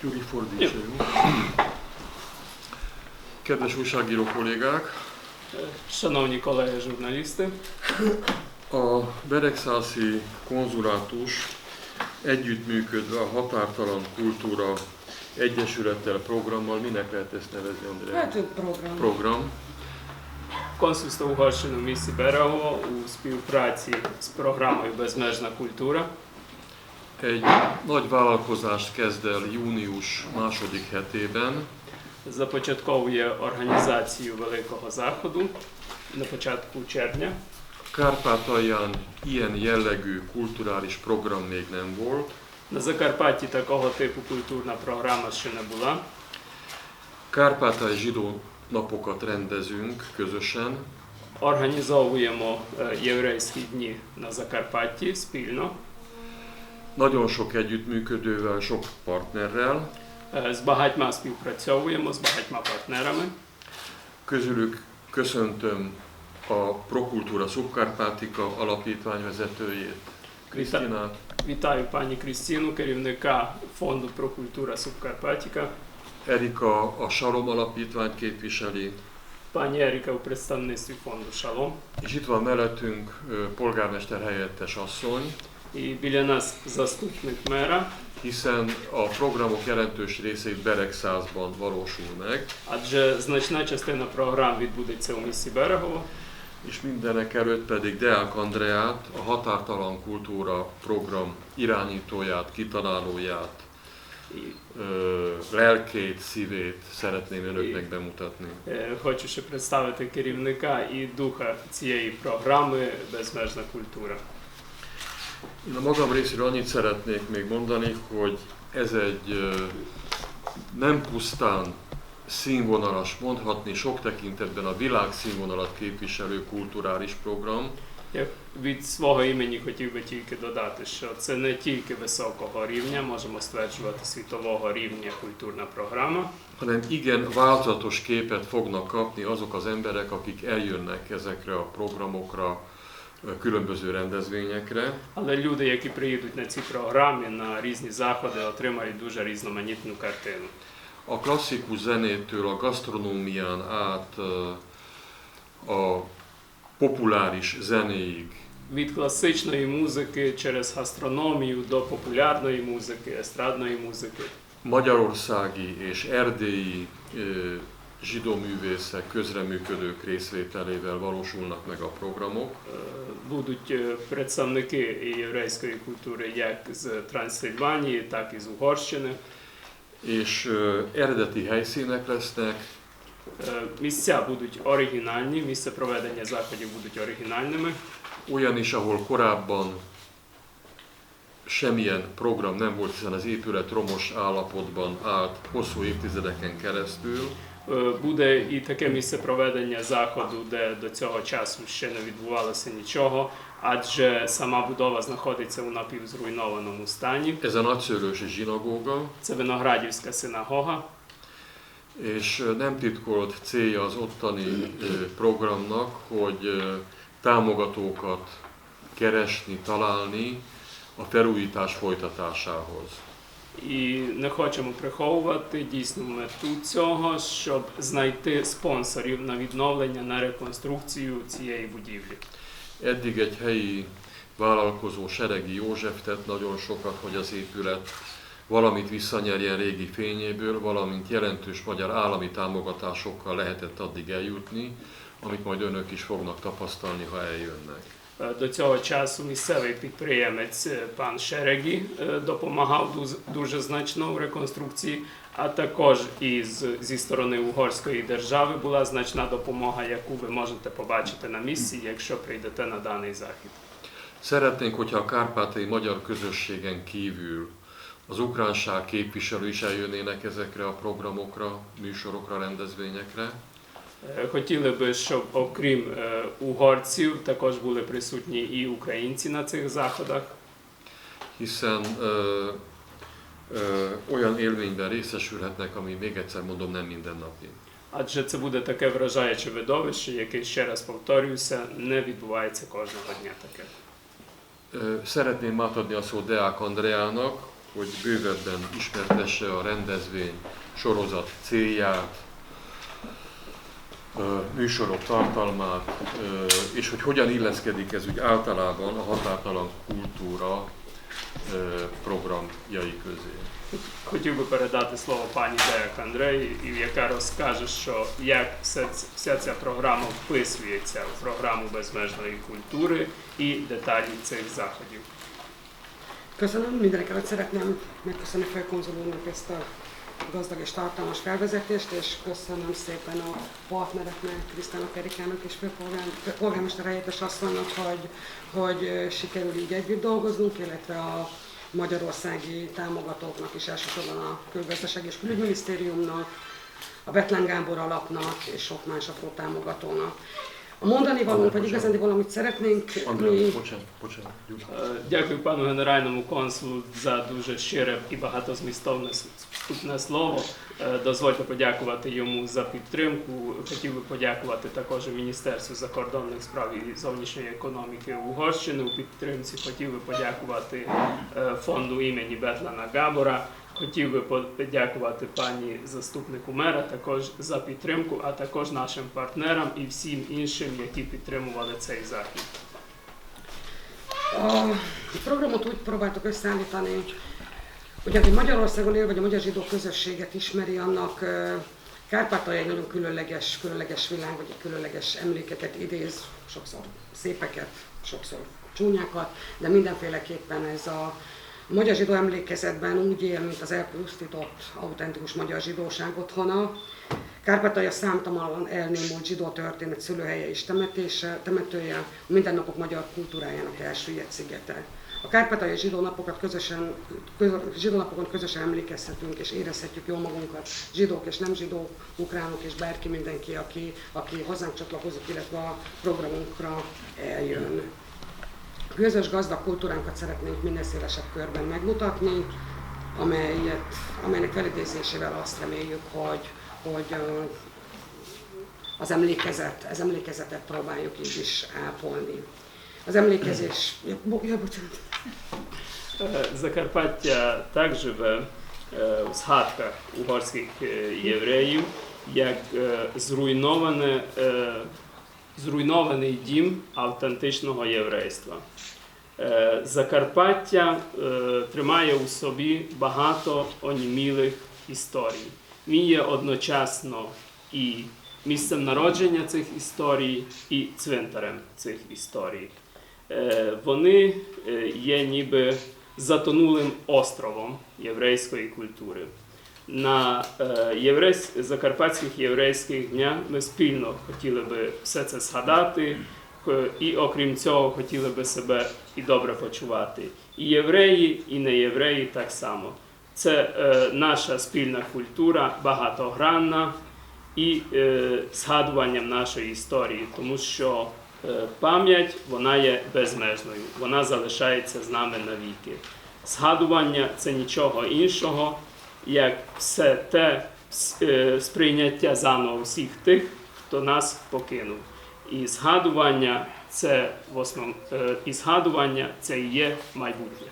Gyuri fordítsa, jó? Kedves újságíró kollégák, Шановні колеги журналісти, a Beregszászi konzulátus együttműködve a Határtalan Kultúra Egyesülettel programmal, minek lehet ezt nevezni, Andrea? Hát program. Program. консульство Угорщини в місті Берегово у співпраці з програмою Безмежна культура Egy nagy vállalkozást kezd el június második hetében, започатковує організацію великого заходу на початку червня. Kárpátalján ilyen jellegű kulturális program még nem volt. На Закарпатті такого типу культурна програма ще не була. Kárpátai zsidó napokat rendezünk közösen, Організовуємо е, єврейські дні на Закарпатті спільно nagyon sok együttműködővel, sok partnerrel. Е, з багатьма співпрацьовуємо, з багатьма партнерами. Közülük köszöntöm a Prokultúra Subkarpátika alapítvány vezetőjét, Krisztinát, Вітаю пані Крістіну, керівника фонду про культура Субкарпатіка, Erika a Salom alapítványt képviseli, пані Еріка у представництві фонду Шалом. és itt van mellettünk ö, polgármester helyettes asszony, І біля нас заступник мера, hiszen a programok jelentős részét Beregszázban valósul meg, адже значна частина програм відбудеться у місті Берегово. és mindenek előtt pedig Deák Andreát, a Határtalan Kultúra program irányítóját, kitalálóját, І ö, lelkét, szívét szeretném önöknek bemutatni. е, хочу ще представити керівника і духа цієї програми Безмежна культура. Én a magam részéről annyit szeretnék még mondani, hogy ez egy ö, nem pusztán színvonalas, mondhatni sok tekintetben a világ színvonalat képviselő kulturális program, Я від свого імені хотів би тільки додати, що це не тільки високого рівня, можемо стверджувати світового рівня культурна програма, hanem igen változatos képet fognak kapni azok az emberek, akik eljönnek ezekre a programokra, ö, különböző rendezvényekre. але люди, які приїдуть на ці програми, на різні заходи, отримають дуже різноманітну картину. A klasszikus zenétől a gasztronómián át ö, a populáris zenéig, Від класичної музики через гастрономію до популярної музики, естрадної музики. magyarországi és erdélyi ö, zsidó művészek, közreműködők részvételével valósulnak meg a programok. Е, Будуть е, представники єврейської культури як з Трансильванії, так і з Угорщини. És ö, eredeti helyszínek lesznek, Е, Місця будуть оригінальні, місце проведення заходів будуть оригінальними. olyan is, ahol korábban semmilyen program nem volt, hiszen az épület romos állapotban állt hosszú évtizedeken keresztül. Е, Буде і таке місце проведення заходу, де до цього часу ще не відбувалося нічого, адже сама будова знаходиться у напівзруйнованому стані. Ez a nagyszőlősi zsinagóga, Це Виноградівська синагога. és ö, nem titkolt célja az ottani ö, programnak, hogy ö, támogatókat keresni, találni a felújítás folytatásához. І не хочемо приховувати дійсну мету цього, щоб знайти спонсорів на відновлення, на реконструкцію цієї будівлі. Eddig egy helyi vállalkozó Seregi József tett nagyon sokat, hogy az épület valamit visszanyerjen régi fényéből, valamint jelentős magyar állami támogatásokkal lehetett addig eljutni, amit majd önök is fognak tapasztalni, ha eljönnek. Е, До цього часу місцевий підприємець е, пан Шерегі е, допомагав дуже значно в реконструкції, а також із, зі сторони угорської держави була значна допомога, яку ви можете побачити на місці, якщо прийдете на даний захід. Szeretnénk, hogyha a kárpátai magyar közösségen kívül az ukránság képviselő is eljönnének ezekre a programokra, műsorokra, rendezvényekre. Е, Хотіли би, щоб окрім е, угорців також були присутні і українці на цих заходах, hiszen ö, ö, olyan élményben részesülhetnek, ami még egyszer mondom nem mindennapi. адже це буде таке вражаюче видовище, яке ще раз повторююся, не відбувається кожного дня таке. Ö, Szeretném átadni a szót Deák Andreának, hogy bővebben ismertesse a rendezvény sorozat célját, műsorok tartalmát, ö, és hogy hogyan illeszkedik ez úgy általában a határtalan kultúra ö, programjai közé. Хотів би передати слово пані Деяк Андрей, і яка розкаже, що як все ц- вся ця програма вписується в програму безмежної культури і деталі цих заходів. Köszönöm, mindenek előtt szeretném megköszönni Főkonzul úrnak ezt a gazdag és tartalmas felvezetést, és köszönöm szépen a partnereknek, Krisztának Erikának és főpolgár- polgármester helyettes asszonynak, hogy, hogy sikerül így együtt dolgoznunk, illetve a magyarországi támogatóknak is elsősorban a Külgazdaság és Külügyminisztériumnak, a Betlen Gábor alapnak és sok más apró támogatónak. A mondani valónk, vagy igazán valamit szeretnénk Andrea, mi bocsánat, bocsánat. Gyuri. Е, Дякую пану генеральному консулу за дуже щире і багатозмістовне вступне слово. Дозвольте подякувати йому за підтримку. Хотів би подякувати також Міністерству закордонних справ і зовнішньої економіки Угорщини у підтримці. Хотів би подякувати фонду імені Бетлана Габора. Хотів би подякувати пані заступнику мера також за підтримку, а також нашим партнерам і всім іншим, які підтримували цей захід. A programot úgy próbáltuk összeállítani, hogy aki Magyarországon él, vagy a magyar zsidó közösséget ismeri, annak ö, Kárpátalja egy nagyon különleges, különleges világ, vagy egy különleges emlékeket idéz, sokszor szépeket, sokszor csúnyákat, de mindenféleképpen ez a magyar zsidó emlékezetben úgy él, mint az elpusztított, autentikus magyar zsidóság otthona. Kárpátalja számtalan elnémult zsidó történet szülőhelye és temetése, temetője, a mindennapok magyar kultúrájának elsüllyedt szigete. A Kárpátaljai zsidó napokat közösen, közö, zsidó napokon közösen emlékezhetünk és érezhetjük jól magunkat, zsidók és nem zsidók, ukránok és bárki mindenki, aki, aki hozzánk csatlakozik, illetve a programunkra eljön A közös gazdag kultúránkat szeretnénk minél szélesebb körben megmutatni, amelyet, amelynek felidézésével azt reméljük, hogy, hogy ö, az emlékezet, az emlékezetet próbáljuk így is ápolni. Az emlékezés... Ja, bo, ja, bocsánat. Е, Закарпаття так живе е, в згадках угорських е, євреїв, як е, зруйноване, е, зруйнований дім автентичного єврейства. Е, Закарпаття е, тримає у собі багато онімілих історій. Він є одночасно і місцем народження цих історій, і цвинтарем цих історій. Е, Вони є ніби затонулим островом єврейської культури. На е, єврейсь... закарпатських єврейських днях ми спільно хотіли би все це згадати, і окрім цього хотіли би себе і добре почувати. І євреї, і не євреї так само. Це е, наша спільна культура, багатогранна і е, згадуванням нашої історії, тому що е, пам'ять вона є безмежною, вона залишається з нами навіки. Згадування це нічого іншого, як все те е, сприйняття заново всіх тих, хто нас покинув. І згадування це в основ... е, і згадування це і є майбутнє.